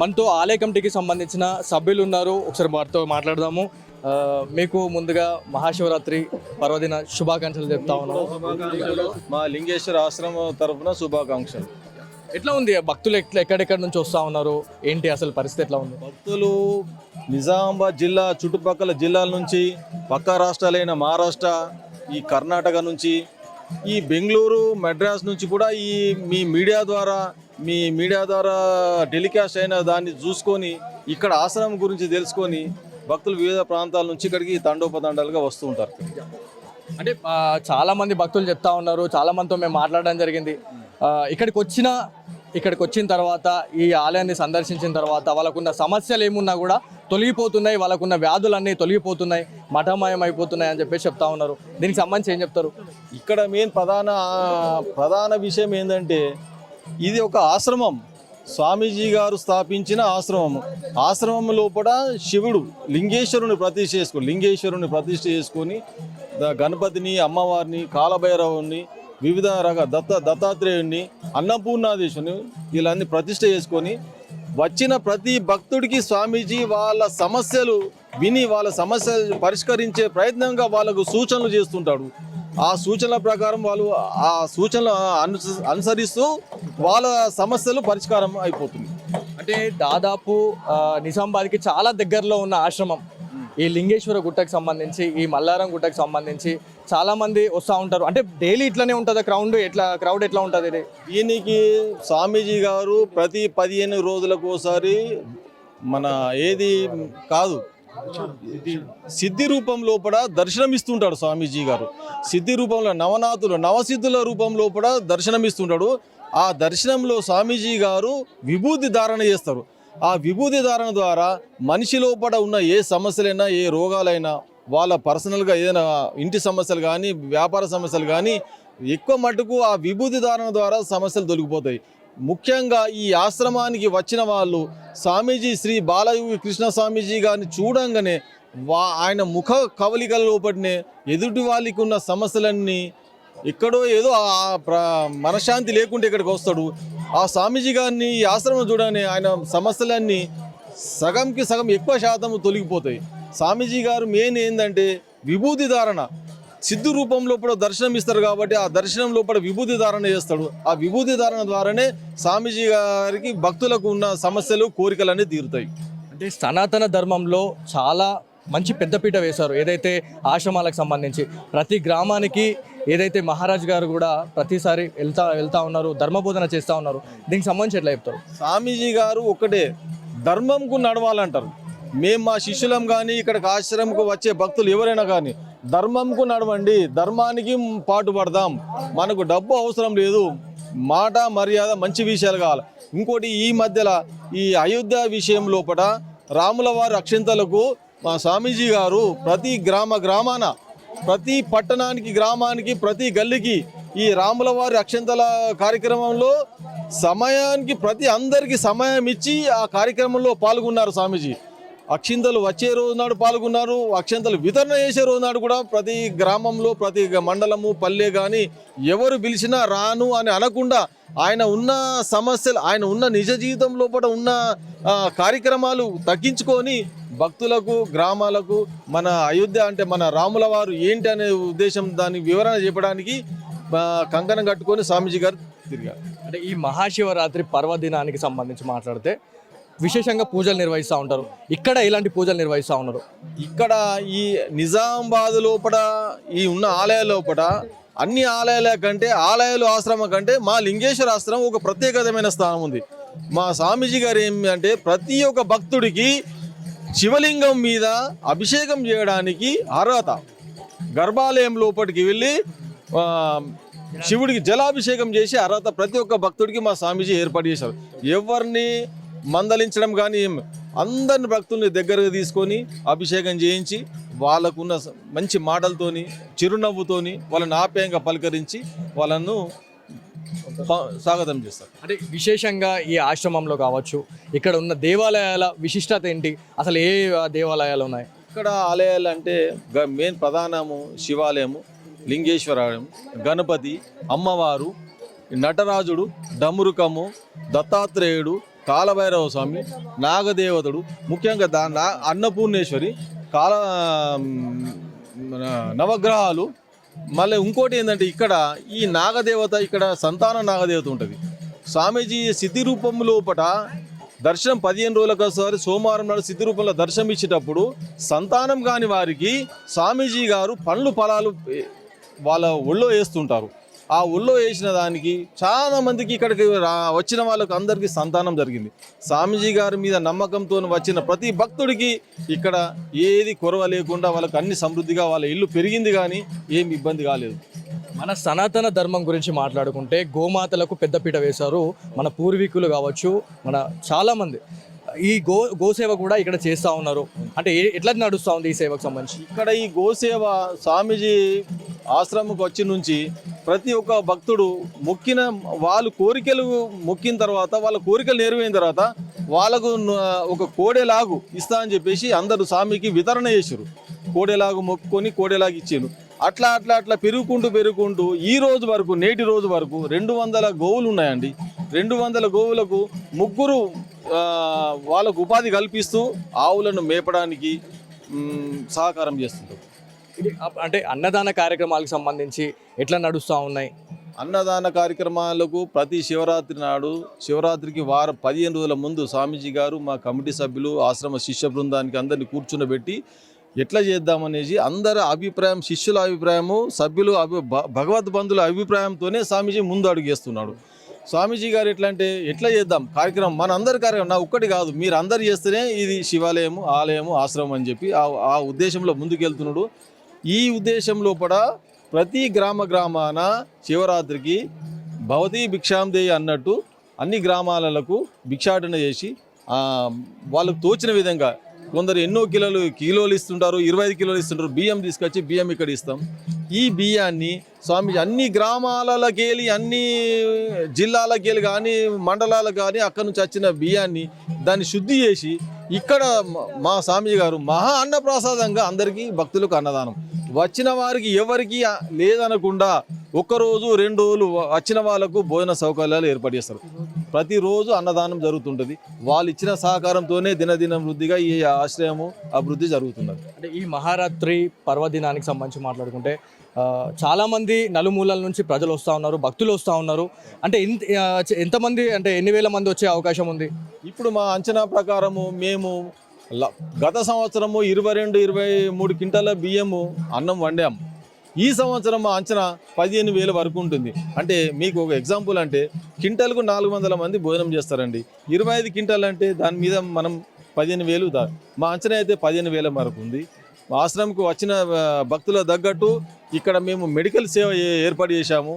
మనతో ఆలయ కమిటీకి సంబంధించిన సభ్యులు ఉన్నారు. ఒకసారి వారితో మాట్లాడదాము. మీకు ముందుగా మహాశివరాత్రి పర్వదిన శుభాకాంక్షలు చెప్తా ఉన్నాను శుభాకాంక్షలు. మా లింగేశ్వర ఆశ్రమం తరఫున శుభాకాంక్షలు. ఎట్లా ఉంది? భక్తులు ఎట్లా ఎక్కడెక్కడి నుంచి వస్తా ఉన్నారు? ఏంటి అసలు పరిస్థితి ఎట్లా ఉంది? భక్తులు నిజామాబాద్ జిల్లా చుట్టుపక్కల జిల్లాల నుంచి పక్క రాష్ట్రాలైన మహారాష్ట్ర ఈ కర్ణాటక నుంచి ఈ బెంగళూరు మెడ్రాస్ నుంచి కూడా ఈ మీ మీడియా ద్వారా మీ మీడియా ద్వారా టెలికాస్ట్ అయిన దాన్ని చూసుకొని ఇక్కడ ఆశ్రమం గురించి తెలుసుకొని భక్తులు వివిధ ప్రాంతాల నుంచి ఇక్కడికి తండోపతండాలుగా వస్తూ ఉంటారు. అంటే చాలామంది భక్తులు చెప్తా ఉన్నారు చాలామందితో మేము మాట్లాడడం జరిగింది. ఇక్కడికి వచ్చిన ఇక్కడికి వచ్చిన తర్వాత ఈ ఆలయాన్ని సందర్శించిన తర్వాత వాళ్ళకున్న సమస్యలు ఏమున్నా కూడా తొలగిపోతున్నాయి వాళ్ళకున్న వ్యాధులన్నీ తొలగిపోతున్నాయి మఠమయం అయిపోతున్నాయి అని చెప్పేసి చెప్తా ఉన్నారు. దీనికి సంబంధించి ఏం చెప్తారు? ఇక్కడ మెయిన్ ప్రధాన ప్రధాన విషయం ఏంటంటే ఇది ఒక ఆశ్రమం. స్వామీజీ గారు స్థాపించిన ఆశ్రమం. ఆశ్రమం లోపల శివుడు లింగేశ్వరుని ప్రతిష్ఠ చేసుకుని లింగేశ్వరుని ప్రతిష్ఠ చేసుకొని గణపతిని అమ్మవారిని కాలభైరవుని వివిధ రక దత్త దత్తాత్రేయుణ్ణి అన్నపూర్ణాదేశుని వీళ్ళని ప్రతిష్ట చేసుకొని వచ్చిన ప్రతి భక్తుడికి స్వామీజీ వాళ్ళ సమస్యలు విని వాళ్ళ సమస్యలు పరిష్కరించే ప్రయత్నంగా వాళ్ళకు సూచనలు చేస్తుంటాడు. ఆ సూచనల ప్రకారం వాళ్ళు ఆ సూచనలు అనుసరిస్తూ వాళ్ళ సమస్యలు పరిష్కారం అయిపోతుంది. అంటే దాదాపు నిజామాబాద్కి చాలా దగ్గరలో ఉన్న ఆశ్రమం. ఈ లింగేశ్వర గుట్టకు సంబంధించి ఈ మల్లారం గుట్టకు సంబంధించి చాలా మంది వస్తూ ఉంటారు. అంటే డైలీ ఇట్లానే ఉంటుందా క్రౌడ్? ఎట్లా క్రౌడ్ ఎట్లా ఉంటుంది ఇది? దీనికి స్వామీజీ గారు ప్రతి పదిహేను రోజులకు ఒకసారి మన ఏది కాదు సిద్ధి రూపం లోపల దర్శనమిస్తుంటాడు స్వామీజీ గారు. సిద్ధి రూపంలో నవనాథులు నవసిద్ధుల రూపం లోపల దర్శనమిస్తుంటాడు. ఆ దర్శనంలో స్వామీజీ గారు విభూతి ధారణ చేస్తారు. ఆ విభూతి ధారణ ద్వారా మనిషి లోపల ఉన్న ఏ సమస్యలైనా ఏ రోగాలైనా వాళ్ళ పర్సనల్గా ఏదైనా ఇంటి సమస్యలు కానీ వ్యాపార సమస్యలు కానీ ఎక్కువ మటుకు ఆ విభూతి ధారణ ద్వారా సమస్యలు తొలగిపోతాయి. ముఖ్యంగా ఈ ఆశ్రమానికి వచ్చిన వాళ్ళు స్వామీజీ శ్రీ బాలయోగి కృష్ణ స్వామీజీ గారిని చూడంగానే వా ఆయన ముఖ కవలికల లోపటినే ఎదుటి వాళ్ళకి ఉన్న సమస్యలన్నీ ఎక్కడో ఏదో ఆ ప్ర మనశ్శాంతి లేకుంటే ఇక్కడికి వస్తాడు. ఆ స్వామీజీ గారిని ఈ ఆశ్రమం చూడని ఆయన సమస్యలన్నీ సగంకి సగం ఎక్కువ శాతం తొలగిపోతాయి. స్వామీజీ గారు మెయిన్ ఏంటంటే విభూతి ధారణ. సిద్ధు రూపం లోపల దర్శనం ఇస్తారు కాబట్టి ఆ దర్శనం లోపల విభూతి ధారణ చేస్తాడు. ఆ విభూతి ధారణ ద్వారానే స్వామీజీ గారికి భక్తులకు ఉన్న సమస్యలు కోరికలన్నీ తీరుతాయి. అంటే సనాతన ధర్మంలో చాలా మంచి పెద్దపీట వేశారు ఏదైతే ఆశ్రమాలకు సంబంధించి. ప్రతి గ్రామానికి ఏదైతే మహారాజ్ గారు కూడా ప్రతిసారి వెళ్తా వెళ్తా ఉన్నారు ధర్మబోధన చేస్తూ ఉన్నారు. దీనికి సంబంధించి ఎట్లా చెప్తారు? స్వామీజీ గారు ఒకటే ధర్మంకు నడవాలంటారు. మేము మా శిష్యులం కానీ ఇక్కడికి ఆశ్రమంకు వచ్చే భక్తులు ఎవరైనా కానీ ధర్మంకు నడవండి ధర్మానికి పాటుపడదాం మనకు డబ్బు అవసరం లేదు మాట మర్యాద మంచి విషయాలు కావాలి. ఇంకోటి ఈ మధ్యలో ఈ అయోధ్య విషయం లోపల రాముల వారి అక్షింతలకు మా స్వామీజీ గారు ప్రతి గ్రామ గ్రామాన ప్రతి పట్టణానికి గ్రామానికి ప్రతి గల్లికి ఈ రాముల వారి అక్షంతల కార్యక్రమంలో సమయానికి ప్రతి అందరికీ సమయం ఇచ్చి ఆ కార్యక్రమంలో పాల్గొన్నారు స్వామీజీ. అక్షింతలు వచ్చే రోజు నాడు పాల్గొన్నారు అక్షంతలు వితరణ చేసే రోజు నాడు కూడా ప్రతి గ్రామంలో ప్రతి మండలము పల్లె కానీ ఎవరు పిలిచినా రాను అని అనకుండా ఆయన ఉన్న సమస్యలు ఆయన ఉన్న నిజ జీవితం లోపల ఉన్న కార్యక్రమాలు తగ్గించుకొని భక్తులకు గ్రామాలకు మన అయోధ్య అంటే మన రాముల వారు ఏంటి అనే ఉద్దేశం దాని వివరణ చెప్పడానికి కంకణం కట్టుకొని స్వామీజీ గారు తిరిగారు. అంటే ఈ మహాశివరాత్రి పర్వదినానికి సంబంధించి మాట్లాడితే విశేషంగా పూజలు నిర్వహిస్తూ ఉంటారు. ఇక్కడ ఇలాంటి పూజలు నిర్వహిస్తూ ఉన్నారు. ఇక్కడ ఈ నిజామాబాద్ లోపల ఈ ఉన్న ఆలయాల లోపల అన్ని ఆలయాల కంటే ఆలయాలు ఆశ్రమం కంటే మా లింగేశ్వర ఆశ్రమం ఒక ప్రత్యేకతమైన స్థానం ఉంది. మా స్వామీజీ గారు ఏమంటే ప్రతి ఒక్క భక్తుడికి శివలింగం మీద అభిషేకం చేయడానికి అర్హత. గర్భాలయం లోపలికి వెళ్ళి శివుడికి జలాభిషేకం చేసి అర్హత ప్రతి ఒక్క భక్తుడికి మా స్వామీజీ ఏర్పాటు చేశారు. ఎవరిని మందలించడం కానీ అందరిని భక్తుల్ని దగ్గరకు తీసుకొని అభిషేకం చేయించి వాళ్ళకున్న మంచి మాటలతోని చిరునవ్వుతోని వాళ్ళని ఆప్యాయంగా పలకరించి వాళ్ళను స్వాగతం చేస్తారు. అంటే విశేషంగా ఈ ఆశ్రమంలో కావచ్చు ఇక్కడ ఉన్న దేవాలయాల విశిష్టత ఏంటి? అసలు ఏ దేవాలయాలు ఉన్నాయి? ఇక్కడ ఆలయాలు అంటే మెయిన్ ప్రధానము శివాలయము లింగేశ్వరం గణపతి అమ్మవారు నటరాజుడు డమురుకము దత్తాత్రేయుడు కాలభైరవ స్వామి నాగదేవతడు ముఖ్యంగా దా అన్నపూర్ణేశ్వరి కాల మన నవగ్రహాలు. మళ్ళీ ఇంకోటి ఏంటంటే ఇక్కడ ఈ నాగదేవత ఇక్కడ సంతాన నాగదేవత ఉంటుంది. స్వామీజీ సిద్ధి రూపం లోపట దర్శనం పదిహేను రోజులకు ఒకసారి సోమవారం నాడు సిద్ధి రూపంలో దర్శనం ఇచ్చేటప్పుడు సంతానం కాని వారికి స్వామీజీ గారు పండ్లు ఫలాలు వాళ్ళ ఒళ్ళో వేస్తుంటారు. ఆ ఒళ్ళో వేసిన దానికి చాలా మందికి ఇక్కడికి రా- వచ్చిన వాళ్ళకి అందరికీ సంతానం జరిగింది. స్వామీజీ గారి మీద నమ్మకంతో వచ్చిన ప్రతి భక్తుడికి ఇక్కడ ఏది కొరవ లేకుండా వాళ్ళకి అన్ని సమృద్ధిగా వాళ్ళ ఇల్లు పెరిగింది కానీ ఏమి ఇబ్బంది కాలేదు. మన సనాతన ధర్మం గురించి మాట్లాడుకుంటే గోమాతలకు పెద్దపీట వేశారు మన పూర్వీకులు కావచ్చు మన చాలా మంది ఈ గో గోసేవ కూడా ఇక్కడ చేస్తూ ఉన్నారు. అంటే ఎట్లా నడుస్తూ ఉంది ఈ సేవకు సంబంధించి? ఇక్కడ ఈ గోసేవ స్వామీజీ ఆశ్రమంకి వచ్చి నుంచి ప్రతి ఒక్క భక్తుడు మొక్కిన వాళ్ళు కోరికలు మొక్కిన తర్వాత వాళ్ళ కోరికలు నెరవేరిన తర్వాత వాళ్ళకు ఒక కోడేలాగు ఇస్తా అని చెప్పేసి అందరూ స్వామికి వితరణ చేశారు కోడెలాగు మొక్కుకొని కోడేలాగు ఇచ్చారు. అట్లా అట్లా అట్లా పెరుగుకుంటూ పెరుగుకుంటూ ఈ రోజు వరకు నేటి రోజు వరకు రెండు వందల గోవులు ఉన్నాయండి. రెండు వందల గోవులకు ముగ్గురు వాళ్ళకు ఉపాధి కల్పిస్తూ ఆవులను మేపడానికి సహకారం చేస్తుంటారు ఇది అంటే అన్నదాన కార్యక్రమాలకు సంబంధించి ఎట్లా నడుస్తూ ఉన్నాయి? అన్నదాన కార్యక్రమాలకు ప్రతి శివరాత్రి నాడు శివరాత్రికి వారం పదిహేను రోజుల ముందు స్వామీజీ గారు మా కమిటీ సభ్యులు ఆశ్రమ శిష్య బృందానికి అందరినీ కూర్చుండబెట్టి ఎట్లా చేద్దామనేసి అందరి అభిప్రాయం శిష్యుల అభిప్రాయము సభ్యులు అభి భగవద్ బంధువుల అభిప్రాయంతోనే స్వామీజీ ముందు అడుగేస్తున్నాడు. స్వామీజీ గారు ఎట్లా అంటే ఎట్లా చేద్దాం? కార్యక్రమం మన అందరి కార్యక్రమం నా ఒక్కటి కాదు మీరు అందరు చేస్తేనే ఇది శివాలయము ఆలయము ఆశ్రమం అని చెప్పి ఆ ఆ ఉద్దేశంలో ముందుకెళ్తున్నాడు. ఈ ఉద్దేశం లోపల ప్రతి గ్రామ గ్రామాన శివరాత్రికి భవతి భిక్షాందేయి అన్నట్టు అన్ని గ్రామాలకు భిక్షాటన చేసి వాళ్ళకు తోచిన విధంగా కొందరు ఎన్నో కిలోలు కిలోలు ఇస్తుంటారు ఇరవై ఐదు కిలోలు ఇస్తుంటారు బియ్యం తీసుకొచ్చి బియ్యం ఇక్కడ ఇస్తాం. ఈ బియ్యాన్ని స్వామి అన్ని గ్రామాలకెళ్ళి అన్ని జిల్లాలకెళ్ళి కానీ మండలాలకు కానీ అక్కడ నుంచి వచ్చిన బియ్యాన్ని దాన్ని శుద్ధి చేసి ఇక్కడ మా స్వామి గారు మహా అన్నప్రసాదంగా అందరికీ భక్తులకు అన్నదానం. వచ్చిన వారికి ఎవరికి లేదనకుండా ఒక్కరోజు రెండు రోజులు వచ్చిన వాళ్ళకు భోజన సౌకర్యాలు ఏర్పాటు చేస్తారు. ప్రతిరోజు అన్నదానం జరుగుతుంటుంది. వాళ్ళు ఇచ్చిన సహకారంతోనే దినదిన వృద్ధిగా ఈ ఆశ్రయము అభివృద్ధి జరుగుతున్నది. అంటే ఈ మహారాత్రి పర్వదినానికి సంబంధించి మాట్లాడుకుంటే ఆ, చాలా మంది నలుమూలల నుంచి ప్రజలు వస్తూ ఉన్నారు భక్తులు వస్తూ ఉన్నారు. అంటే ఎంతమంది అంటే ఎన్ని వేల మంది వచ్చే అవకాశం ఉంది? ఇప్పుడు మా అంచనా ప్రకారము మేము గత సంవత్సరము ఇరవై రెండు ఇరవై మూడు క్వింటాల బియ్యము అన్నం వండాము. ఈ సంవత్సరం మా అంచనా పదిహేను వేల వరకు ఉంటుంది. అంటే మీకు ఒక ఎగ్జాంపుల్ అంటే క్వింటల్కు నాలుగు వందల మంది భోజనం చేస్తారండి. ఇరవై ఐదు క్వింటాల్ అంటే దాని మీద మనం పదిహేను వేలు దా మా అంచనా అయితే పదిహేను వేల వరకు ఉంది. ఆశ్రమంకు వచ్చిన భక్తుల తగ్గట్టు ఇక్కడ మేము మెడికల్ సేవ ఏర్పాటు చేశాము.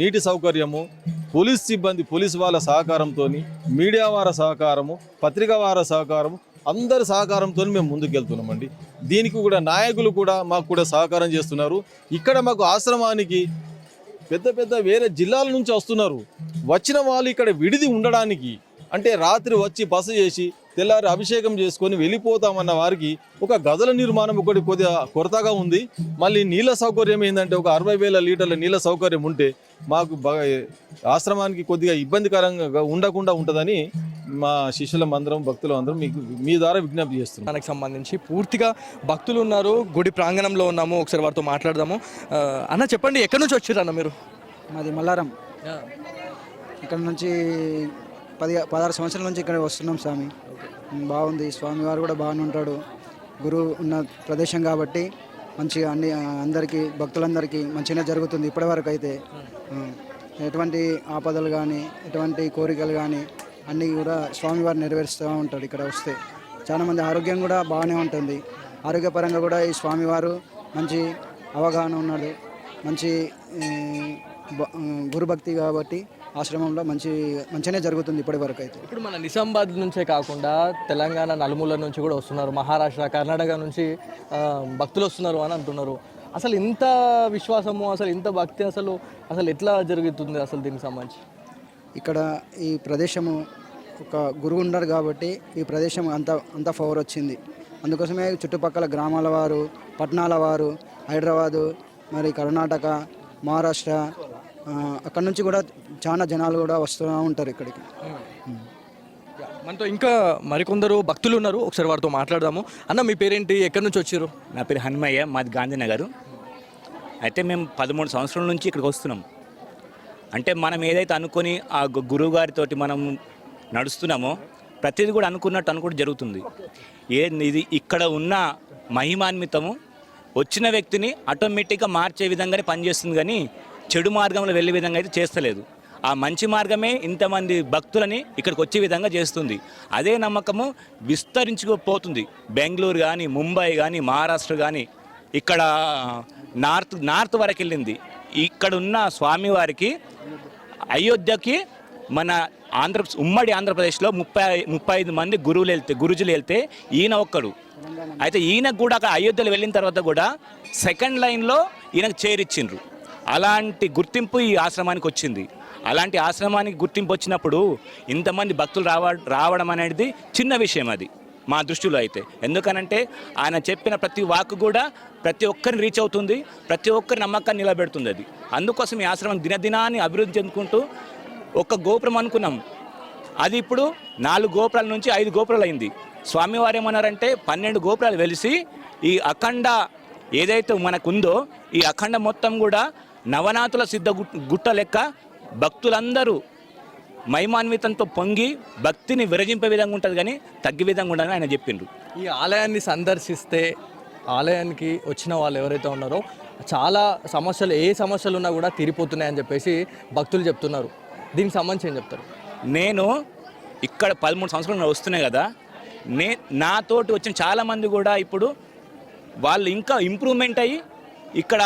నీటి సౌకర్యము పోలీస్ సిబ్బంది పోలీస్ వాళ్ళ సహకారంతో మీడియా వారి సహకారము పత్రికా వారి సహకారము అందరి సహకారంతో మేము ముందుకెళ్తున్నామండి. దీనికి కూడా నాయకులు కూడా మాకు కూడా సహకారం చేస్తున్నారు. ఇక్కడ మాకు ఆశ్రమానికి పెద్ద పెద్ద వేరే జిల్లాల నుంచి వస్తున్నారు. వచ్చిన వాళ్ళు ఇక్కడ విడిది ఉండడానికి అంటే రాత్రి వచ్చి బస చేసి తెల్లారి అభిషేకం చేసుకొని వెళ్ళిపోతామన్న వారికి ఒక గదుల నిర్మాణం ఒకటి కొద్దిగా కొరతగా ఉంది. మళ్ళీ నీళ్ళ సౌకర్యం ఏంటంటే ఒక అరవై వేల లీటర్ల నీళ్ళ సౌకర్యం ఉంటే మాకు బాగా ఆశ్రమానికి కొద్దిగా ఇబ్బందికరంగా ఉండకుండా ఉంటుందని మా శిష్యులం అందరం భక్తులు అందరం మీకు మీ ద్వారా విజ్ఞప్తి చేస్తున్నాం. దానికి సంబంధించి పూర్తిగా భక్తులు ఉన్నారు గుడి ప్రాంగణంలో ఉన్నాము ఒకసారి వారితో మాట్లాడదాము. అన్న చెప్పండి ఎక్కడి నుంచి వచ్చారు అన్న మీరు? మాది మల్లారం. ఇక్కడ నుంచి పది పదహారు సంవత్సరాల నుంచి ఇక్కడ వస్తున్నాం స్వామి. బాగుంది. స్వామి వారు కూడా బాగానే ఉంటాడు. గురువు ఉన్న ప్రదేశం కాబట్టి మంచిగా అన్ని అందరికీ భక్తులందరికీ మంచిగా జరుగుతుంది ఇప్పటివరకు అయితే. ఎటువంటి ఆపదలు కానీ ఎటువంటి కోరికలు కానీ అన్నీ కూడా స్వామివారు నెరవేరుస్తూ ఉంటాడు ఇక్కడ వస్తే. చాలా మంది ఆరోగ్యం కూడా బాగానే ఉంటుంది. ఆరోగ్యపరంగా కూడా ఈ స్వామివారు మంచి అవగాహన ఉన్నాడు. మంచి గురుభక్తి కాబట్టి ఆశ్రమంలో మంచి మంచిగానే జరుగుతుంది ఇప్పటి వరకు అయితే. ఇప్పుడు మన నిజామాబాద్ నుంచే కాకుండా తెలంగాణ నలుమూల నుంచి కూడా వస్తున్నారు. మహారాష్ట్ర కర్ణాటక నుంచి భక్తులు వస్తున్నారు అని అంటున్నారు. అసలు ఇంత విశ్వాసము అసలు ఇంత భక్తి అసలు అసలు ఎట్లా జరుగుతుంది అసలు దీనికి సంబంధించి? ఇక్కడ ఈ ప్రదేశము ఒక గురువు ఉన్నారు కాబట్టి ఈ ప్రదేశం అంత అంత పవర్ వచ్చింది. అందుకోసమే చుట్టుపక్కల గ్రామాల వారు పట్టణాల వారు హైదరాబాదు మరి కర్ణాటక మహారాష్ట్ర అక్కడ నుంచి కూడా చాలా జనాలు కూడా వస్తూ ఉంటారు ఇక్కడికి. మనతో ఇంకా మరికొందరు భక్తులు ఉన్నారు. ఒకసారి వారితో మాట్లాడదాము. అన్న మీ పేరేంటి? ఎక్కడి నుంచి వచ్చారు? నా పేరు హనుమయ్య మాది గాంధీనగర్. అయితే మేము పదమూడు సంవత్సరాల నుంచి ఇక్కడికి వస్తున్నాం. అంటే మనం ఏదైతే అనుకొని ఆ గురువు గారితోటి మనం నడుస్తున్నామో ప్రతిదీ కూడా అనుకున్నట్టు అనుకుంటూ జరుగుతుంది. ఏ ఇది ఇక్కడ ఉన్న మహిమాన్వితము వచ్చిన వ్యక్తిని ఆటోమేటిక్గా మార్చే విధంగానే పనిచేస్తుంది కానీ చెడు మార్గంలో వెళ్ళే విధంగా అయితే చేస్తలేదు. ఆ మంచి మార్గమే ఇంతమంది భక్తులని ఇక్కడికి వచ్చే విధంగా చేస్తుంది. అదే నమ్మకము విస్తరించుకుపోతుంది. బెంగళూరు కానీ ముంబై కానీ మహారాష్ట్ర కానీ ఇక్కడ నార్త్ నార్త్ వరకు వెళ్ళింది ఇక్కడ ఉన్న స్వామివారికి అయోధ్యకి మన ఆంధ్ర ఉమ్మడి ఆంధ్రప్రదేశ్లో ముప్పై ముప్పై ఐదు మంది గురువులు వెళ్తే గురుజులు వెళ్తే ఈయన ఒక్కడు. అయితే ఈయనకు కూడా అక్కడ అయోధ్యలో వెళ్ళిన తర్వాత కూడా సెకండ్ లైన్లో ఈయనకు చేరిచ్చిండ్రు. అలాంటి గుర్తింపు ఈ ఆశ్రమానికి వచ్చింది. అలాంటి ఆశ్రమానికి గుర్తింపు వచ్చినప్పుడు ఇంతమంది భక్తులు రావ రావడం అనేది చిన్న విషయం అది. మా దృష్టిలో అయితే. ఎందుకనంటే ఆయన చెప్పిన ప్రతి వాక్ కూడా ప్రతి ఒక్కరిని రీచ్ అవుతుంది ప్రతి ఒక్కరి నమ్మకాన్ని నిలబెడుతుంది అది. అందుకోసం ఈ ఆశ్రమం దినదినాన్ని అభివృద్ధి చెందుకుంటూ ఒక గోపురం అనుకున్నాం. అది ఇప్పుడు నాలుగు గోపురాల నుంచి ఐదు గోపురాలు అయింది. స్వామివారు ఏమన్నారంటే పన్నెండు గోపురాలు వెలిసి ఈ అఖండ ఏదైతే మనకు ఉందో ఈ అఖండ మొత్తం కూడా నవనాథుల సిద్ధ గుట్ట లెక్క భక్తులందరూ మహిమాన్వితంతో పొంగి భక్తిని విరజింపే విధంగా ఉంటుంది కానీ తగ్గే విధంగా ఉండదని ఆయన చెప్పిండ్రు. ఈ ఆలయాన్ని సందర్శిస్తే ఆలయానికి వచ్చిన వాళ్ళు ఎవరైతే ఉన్నారో చాలా సమస్యలు ఏ సమస్యలు ఉన్నా కూడా తీరిపోతున్నాయని చెప్పేసి భక్తులు చెప్తున్నారు. దీనికి సంబంధించి ఏం చెప్తారు? నేను ఇక్కడ పదమూడు సంవత్సరాలు వస్తున్నాయి కదా నే నాతోటి వచ్చిన చాలామంది కూడా ఇప్పుడు వాళ్ళు ఇంకా ఇంప్రూవ్మెంట్ అయ్యి ఇక్కడ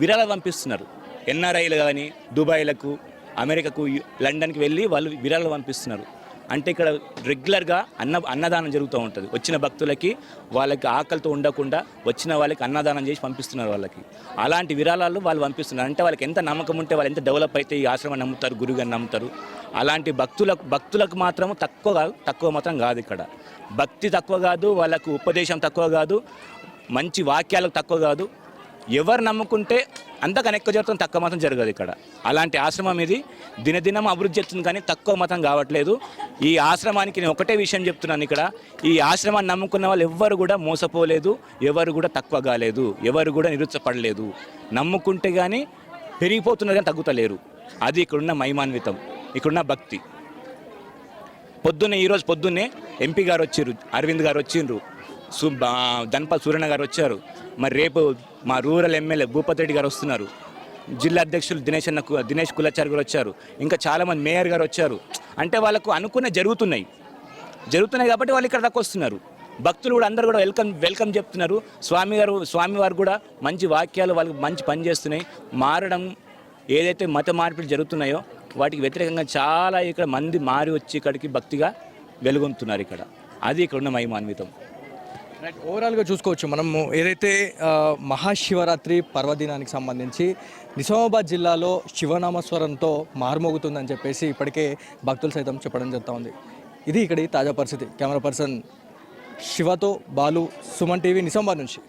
విరాళాలు పంపిస్తున్నారు. ఎన్ఆర్ఐలు కానీ దుబాయ్లకు అమెరికాకు లండన్కి వెళ్ళి వాళ్ళు విరాళాలు పంపిస్తున్నారు. అంటే ఇక్కడ రెగ్యులర్గా అన్న అన్నదానం జరుగుతూ ఉంటుంది. వచ్చిన భక్తులకి వాళ్ళకి ఆకలితో ఉండకుండా వచ్చిన వాళ్ళకి అన్నదానం చేసి పంపిస్తున్నారు వాళ్ళకి. అలాంటి విరాళాలు వాళ్ళు పంపిస్తున్నారు. అంటే వాళ్ళకి ఎంత నమ్మకం ఉంటే వాళ్ళు ఎంత డెవలప్ అయితే ఈ ఆశ్రమం నమ్ముతారు గురుగారిని నమ్ముతారు. అలాంటి భక్తులకు భక్తులకు మాత్రం తక్కువ కాదు తక్కువ మాత్రం కాదు ఇక్కడ. భక్తి తక్కువ కాదు వాళ్ళకు ఉపదేశం తక్కువ కాదు మంచి వాక్యాలకు తక్కువ కాదు. ఎవరు నమ్ముకుంటే అంతకన్నా ఎక్కువ జరుగుతుంది తక్కువ మతం జరగదు ఇక్కడ. అలాంటి ఆశ్రమం ఇది. దినదినం అభివృద్ధి చెప్తుంది కానీ తక్కువ మతం కావట్లేదు. ఈ ఆశ్రమానికి నేను ఒకటే విషయం చెప్తున్నాను ఇక్కడ. ఈ ఆశ్రమాన్ని నమ్ముకున్న వాళ్ళు ఎవ్వరు కూడా మోసపోలేదు ఎవరు కూడా తక్కువ కాలేదు ఎవరు కూడా నిరుత్సపడలేదు నమ్ముకుంటే కానీ పెరిగిపోతున్నారు కానీ తగ్గుతలేరు. అది ఇక్కడున్న మహిమాన్వితం ఇక్కడున్న భక్తి. పొద్దున్నే ఈరోజు పొద్దున్నే ఎంపీ గారు వచ్చారు అరవింద్ గారు వచ్చిండ్రు. సు ధన్ప సూర్యన గారు వచ్చారు. మరి రేపు మా రూరల్ ఎమ్మెల్యే భూపతి రెడ్డి గారు వస్తున్నారు. జిల్లా అధ్యక్షులు దినేష్ అన్న దినేష్ కులాచారి గారు వచ్చారు. ఇంకా చాలామంది మేయర్ గారు వచ్చారు. అంటే వాళ్ళకు అనుకున్న జరుగుతున్నాయి. జరుగుతున్నాయి కాబట్టి వాళ్ళు ఇక్కడ దాకా వస్తున్నారు. భక్తులు కూడా అందరూ కూడా వెల్కమ్ వెల్కమ్ చెప్తున్నారు. స్వామి గారు స్వామివారు కూడా మంచి వాక్యాలు వాళ్ళకి మంచి పని చేస్తున్నాయి. మారడం ఏదైతే మత మార్పిడి జరుగుతున్నాయో వాటికి వ్యతిరేకంగా చాలా ఇక్కడ మంది మారి వచ్చి ఇక్కడికి భక్తిగా వెలుగొందుతున్నారు ఇక్కడ. అది ఇక్కడ ఉన్న మహిమాన్వితం. రైట్ ఓవరాల్గా చూసుకోవచ్చు. మనము ఏదైతే మహాశివరాత్రి పర్వదినానికి సంబంధించి నిజామాబాద్ జిల్లాలో శివనామస్వరంతో మారుమోగుతుందని చెప్పేసి ఇప్పటికే భక్తులు సైతం చెప్పడం జరుగుతూ ఉంది ఇది ఇక్కడి తాజా పరిస్థితి. కెమెరా పర్సన్ శివతో బాలు సుమన్ టీవీ నిజామాబాద్ నుంచి.